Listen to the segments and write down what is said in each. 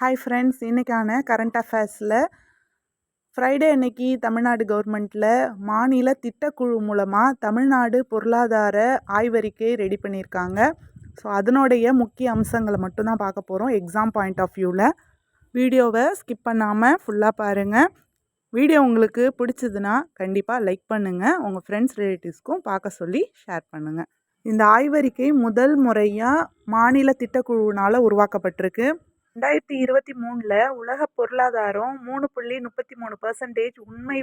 Hi friends இன்றைக்கான current அஃபேர்ஸில் Friday அன்னைக்கு தமிழ்நாடு கவர்மெண்ட்டில் மாநில திட்டக்குழு மூலமாக தமிழ்நாடு பொருளாதார ஆய்வறிக்கை ரெடி பண்ணியிருக்காங்க. ஸோ அதனுடைய முக்கிய அம்சங்களை மட்டும்தான் பார்க்க போகிறோம் எக்ஸாம் பாயிண்ட் ஆஃப் வியூவில் வீடியோவை ஸ்கிப் பண்ணாமல் ஃபுல்லாக பாருங்கள் வீடியோ உங்களுக்கு பிடிச்சதுன்னா கண்டிப்பாக லைக் பண்ணுங்கள் உங்கள் ஃப்ரெண்ட்ஸ் ரிலேட்டிவ்ஸ்க்கும் பார்க்க சொல்லி ஷேர் பண்ணுங்கள் இந்த ஆய்வறிக்கை முதல் முறையாக மாநில திட்டக்குழுவினால் உருவாக்கப்பட்டிருக்கு. ரெண்டாயிரத்தி இருபத்தி மூணில் உலக பொருளாதாரம் மூணு புள்ளி முப்பத்தி மூணு பர்சன்டேஜ் உண்மை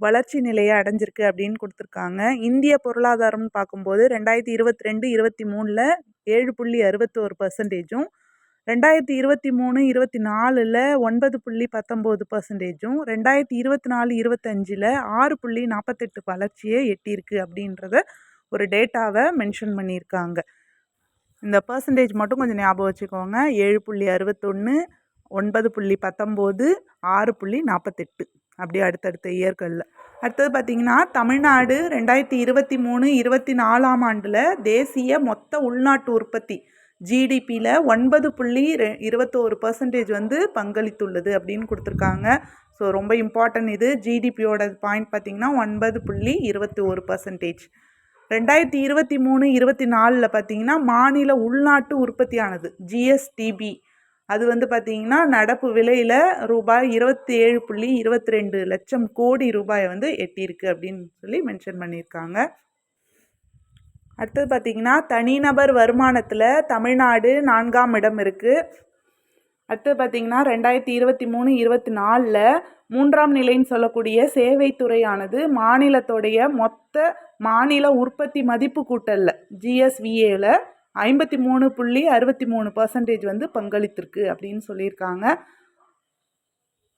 வளர்ச்சி நிலையை அடைஞ்சிருக்கு அப்படின்னு கொடுத்துருக்காங்க. இந்திய பொருளாதாரம்னு பார்க்கும்போது ரெண்டாயிரத்தி இருபத்தி ரெண்டு இருபத்தி மூணில் ஏழு புள்ளி அறுபத்தோரு பர்சன்டேஜும் ரெண்டாயிரத்தி இருபத்தி மூணு இருபத்தி நாலில் ஒன்பது புள்ளி பத்தொம்போது பர்சன்டேஜும் ரெண்டாயிரத்தி இருபத்தி நாலு இருபத்தஞ்சில் ஆறு புள்ளி நாற்பத்தெட்டு வளர்ச்சியை எட்டியிருக்கு அப்படின்றத ஒரு டேட்டாவை மென்ஷன் பண்ணியிருக்காங்க. இந்த பர்சன்டேஜ் மட்டும் கொஞ்சம் ஞாபகம் வச்சுக்கோங்க. ஏழு புள்ளி அறுபத்தொன்று ஒன்பது புள்ளி பத்தொம்போது ஆறு புள்ளி நாற்பத்தெட்டு. அப்படியே அடுத்தடுத்த இயர்களில். அடுத்தது பார்த்திங்கன்னா தமிழ்நாடு ரெண்டாயிரத்தி இருபத்தி மூணு இருபத்தி நாலாம் ஆண்டில் தேசிய மொத்த உள்நாட்டு உற்பத்தி ஜிடிபியில் ஒன்பது புள்ளி ரெ இருபத்தோரு பர்சன்டேஜ் வந்து பங்களித்துள்ளது அப்படின்னு கொடுத்துருக்காங்க. ஸோ ரொம்ப இம்பார்ட்டன்ட் இது. ஜிடிபியோட பாயிண்ட் பார்த்திங்கன்னா ஒன்பது புள்ளி இருபத்தி ஒரு பர்சன்டேஜ் ரெண்டாயிரத்தி இருபத்தி மூணு இருபத்தி நாலில் பார்த்தீங்கன்னா மாநில உள்நாட்டு உற்பத்தியானது ஜிஎஸ்டிபி அது வந்து பார்த்திங்கன்னா நடப்பு விலையில் ரூபாய் இருபத்தி ஏழு புள்ளி இருபத்தி ரெண்டு லட்சம் கோடி ரூபாயை வந்து எட்டியிருக்கு அப்படின்னு சொல்லி மென்ஷன் பண்ணியிருக்காங்க. அடுத்தது பார்த்திங்கன்னா தனிநபர் வருமானத்தில் தமிழ்நாடு நான்காம் இடம் இருக்குது அடுத்தது பார்த்திங்கன்னா ரெண்டாயிரத்தி இருபத்தி மூணு இருபத்தி நாலில் மூன்றாம் நிலைன்னு சொல்லக்கூடிய சேவைத்துறையானது மாநிலத்தோடைய மொத்த மாநில உற்பத்தி மதிப்பு கூட்டலில் ஜிஎஸ்விஏவில் ஐம்பத்தி மூணு புள்ளி அறுபத்தி மூணு பர்சன்டேஜ் வந்து பங்களித்திருக்கு அப்படின்னு சொல்லியிருக்காங்க.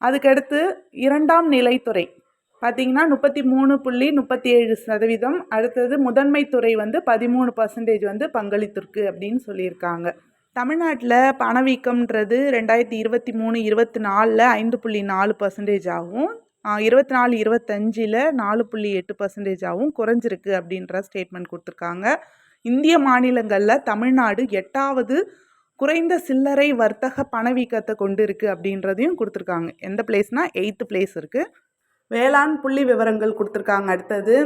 அதுக்கடுத்து இரண்டாம் நிலைத்துறை பார்த்திங்கன்னா முப்பத்தி மூணு புள்ளி முப்பத்தி ஏழு சதவீதம். அடுத்தது முதன்மை துறை வந்து பதிமூணு பர்சன்டேஜ் வந்து பங்களித்திருக்கு அப்படின்னு சொல்லியிருக்காங்க. தமிழ்நாட்டில் பணவீக்கம்ன்றது ரெண்டாயிரத்தி இருபத்தி மூணு இருபத்தி நாலில் ஐந்து புள்ளி நாலு பர்சன்டேஜ் ஆகும். இருபத்தி நாலு இருபத்தஞ்சில் நாலு புள்ளி எட்டு பர்சன்டேஜ் ஆகும் குறைஞ்சிருக்கு அப்படின்ற ஸ்டேட்மெண்ட் கொடுத்துருக்காங்க. இந்திய மாநிலங்களில் தமிழ்நாடு எட்டாவது குறைந்த சில்லறை வர்த்தக பணவீக்கத்தை கொண்டு இருக்குது அப்படின்றதையும் கொடுத்துருக்காங்க. எந்த பிளேஸ்னால் எயித்து பிளேஸ் இருக்குது வேளாண் புள்ளி விவரங்கள் கொடுத்துருக்காங்க. அடுத்தது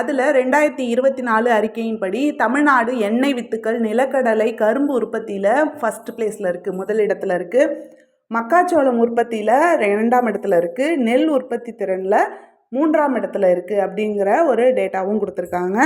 அதில் ரெண்டாயிரத்தி இருபத்தி நாலு அறிக்கையின்படி தமிழ்நாடு எண்ணெய் வித்துக்கள் நிலக்கடலை கரும்பு உற்பத்தியில் ஃபஸ்ட் பிளேஸில் இருக்குது முதலிடத்தில் இருக்குது மக்காச்சோளம் உற்பத்தியில் ரெண்டாம் இடத்துல இருக்குது நெல் உற்பத்தி திறனில் மூன்றாம் இடத்துல இருக்குது அப்படிங்கிற ஒரு டேட்டாவும் கொடுத்துருக்காங்க.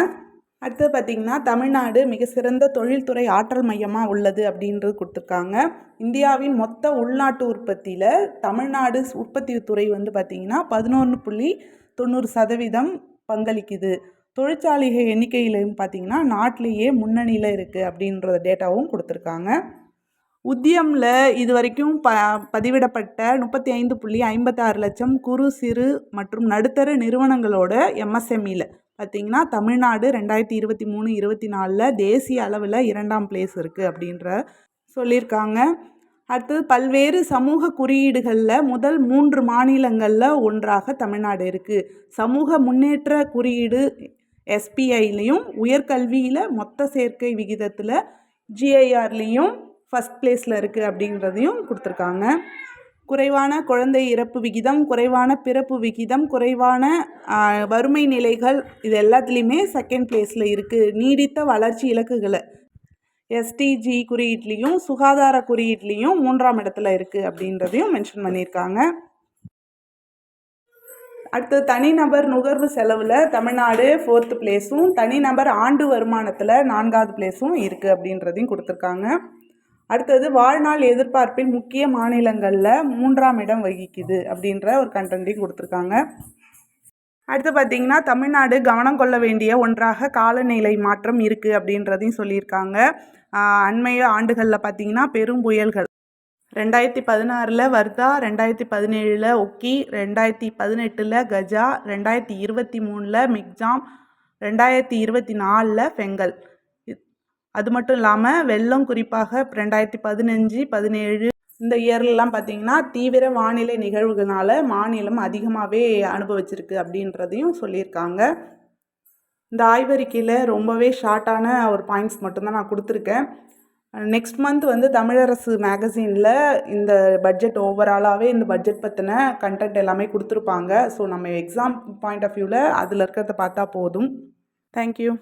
அடுத்தது பார்த்திங்கன்னா தமிழ்நாடு மிக சிறந்த தொழில்துறை ஆற்றல் மையமாக உள்ளது அப்படின்றது கொடுத்துருக்காங்க. இந்தியாவின் மொத்த உள்நாட்டு உற்பத்தியில் தமிழ்நாடு உற்பத்தி துறை வந்து பார்த்திங்கன்னா பதினொன்று புள்ளி தொண்ணூறு சதவீதம் பங்களிக்குது. தொழிற்சாலைகள் எண்ணிக்கையிலையும் பார்த்திங்கன்னா நாட்டிலேயே முன்னணியில் இருக்குது அப்படின்ற டேட்டாவும் கொடுத்துருக்காங்க. உத்தியமில் இது வரைக்கும் ப பதிவிடப்பட்ட முப்பத்தி ஐந்து புள்ளி ஐம்பத்தாறு லட்சம் குறு சிறு மற்றும் நடுத்தர நிறுவனங்களோட எம்எஸ்எம்இயில் பார்த்திங்கன்னா தமிழ்நாடு ரெண்டாயிரத்தி இருபத்தி மூணு இருபத்தி நாலில் தேசிய அளவில் இரண்டாம் பிளேஸ் இருக்குது அப்படின்ற சொல்லியிருக்காங்க. அடுத்தது பல்வேறு சமூக குறியீடுகளில் முதல் மூன்று மாநிலங்களில் ஒன்றாக தமிழ்நாடு இருக்குது சமூக முன்னேற்ற குறியீடு எஸ்பிஐலையும் உயர்கல்வியில் மொத்த சேர்க்கை விகிதத்தில் ஜிஐஆர்லேயும் ஃபஸ்ட் பிளேஸில் இருக்குது அப்படின்றதையும் கொடுத்துருக்காங்க. குறைவான குழந்தை இறப்பு விகிதம் குறைவான பிறப்பு விகிதம் குறைவான வறுமை நிலைகள் இது எல்லாத்துலேயுமே செகண்ட் பிளேஸில் இருக்குது நீடித்த வளர்ச்சி இலக்குகளை. எஸ்டிஜி குறியீட்லேயும் சுகாதார குறியீட்லேயும் மூன்றாம் இடத்துல இருக்குது அப்படின்றதையும் மென்ஷன் பண்ணியிருக்காங்க. அடுத்து தனிநபர் நுகர்வு செலவில் தமிழ்நாடு ஃபோர்த்து பிளேஸும் தனிநபர் ஆண்டு வருமானத்தில் நான்காவது பிளேஸும் இருக்குது அப்படின்றதையும் கொடுத்துருக்காங்க. அடுத்தது வாழ்நாள் எதிர்பார்ப்பில் முக்கிய மாநிலங்களில் மூன்றாம் இடம் வகிக்குது அப்படின்ற ஒரு கண்டென்ட்டையும் கொடுத்துருக்காங்க. அடுத்து பார்த்திங்கன்னா தமிழ்நாடு கவனம் கொள்ள வேண்டிய ஒன்றாக காலநிலை மாற்றம் இருக்குது அப்படின்றதையும் சொல்லியிருக்காங்க. அண்மைய ஆண்டுகளில் பார்த்திங்கன்னா பெரும் புயல்கள். ரெண்டாயிரத்தி பதினாறில் வர்தா ரெண்டாயிரத்தி பதினேழில் ஒக்கி ரெண்டாயிரத்தி பதினெட்டில் கஜா ரெண்டாயிரத்தி இருபத்தி மூணில் மிக்ஜாம் ரெண்டாயிரத்தி இருபத்தி நாலில் ஃபெங்கல் அது மட்டும் இல்லாமல் வெள்ளம் குறிப்பாக ரெண்டாயிரத்தி பதினஞ்சு பதினேழு இந்த இயர்லலாம் பார்த்திங்கன்னா தீவிர வானிலை நிகழ்வுகளால் மாநிலம் அதிகமாகவே அனுபவிச்சிருக்கு அப்படின்றதையும் சொல்லியிருக்காங்க. இந்த ஆய்வறிக்கையில் ரொம்பவே ஷார்ட்டான ஒரு பாயிண்ட்ஸ் மட்டும்தான் நான் கொடுத்துருக்கேன். நெக்ஸ்ட் மந்த் வந்து தமிழரசு மேகசினில் இந்த பட்ஜெட் ஓவராலாகவே இந்த பட்ஜெட் பற்றின கண்டென்ட் எல்லாமே கொடுத்துருப்பாங்க. ஸோ நம்ம எக்ஸாம் பாயிண்ட் ஆஃப் வியூவில் அதில் இருக்கிறத பார்த்தா போதும். தேங்க்யூ